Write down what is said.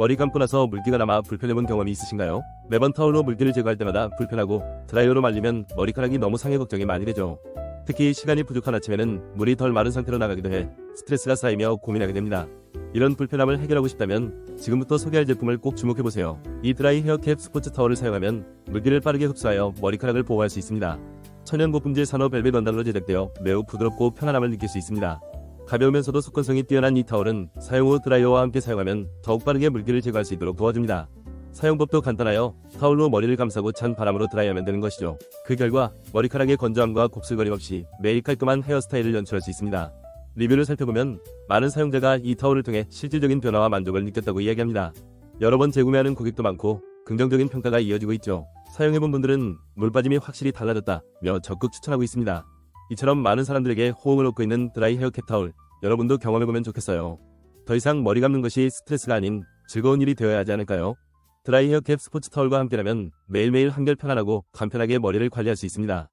머리 감고 나서 물기가 남아 불편해본 경험이 있으신가요? 매번 타올로 물기를 제거할 때마다 불편하고 드라이어로 말리면 머리카락이 너무 상해 걱정이 많이 되죠. 특히 시간이 부족한 아침에는 물이 덜 마른 상태로 나가기도 해 스트레스가 쌓이며 고민하게 됩니다. 이런 불편함을 해결하고 싶다면 지금부터 소개할 제품을 꼭 주목해보세요. 이 드라이 헤어캡 스포츠 타월을 사용하면 물기를 빠르게 흡수하여 머리카락을 보호할 수 있습니다. 천연 고품질 산호 벨벳 원단으로 제작되어 매우 부드럽고 편안함을 느낄 수 있습니다. 가벼우면서도 속건성이 뛰어난 이 타월은 사용 후 드라이어와 함께 사용하면 더욱 빠르게 물기를 제거할 수 있도록 도와줍니다. 사용법도 간단하여 타올로 머리를 감싸고 찬 바람으로 드라이하면 되는 것이죠. 그 결과 머리카락의 건조함과 곱슬거림 없이 매일 깔끔한 헤어스타일을 연출할 수 있습니다. 리뷰를 살펴보면 많은 사용자가 이 타올을 통해 실질적인 변화와 만족을 느꼈다고 이야기합니다. 여러 번 재구매하는 고객도 많고 긍정적인 평가가 이어지고 있죠. 사용해본 분들은 물 빠짐이 확실히 달라졌다며 적극 추천하고 있습니다. 이처럼 많은 사람들에게 호응을 얻고 있는 드라이 헤어캡 타올 여러분도 경험해보면 좋겠어요. 더 이상 머리 감는 것이 스트레스가 아닌 즐거운 일이 되어야 하지 않을까요? 드라이 헤어캡 스포츠 타올과 함께라면 매일매일 한결 편안하고 간편하게 머리를 관리할 수 있습니다.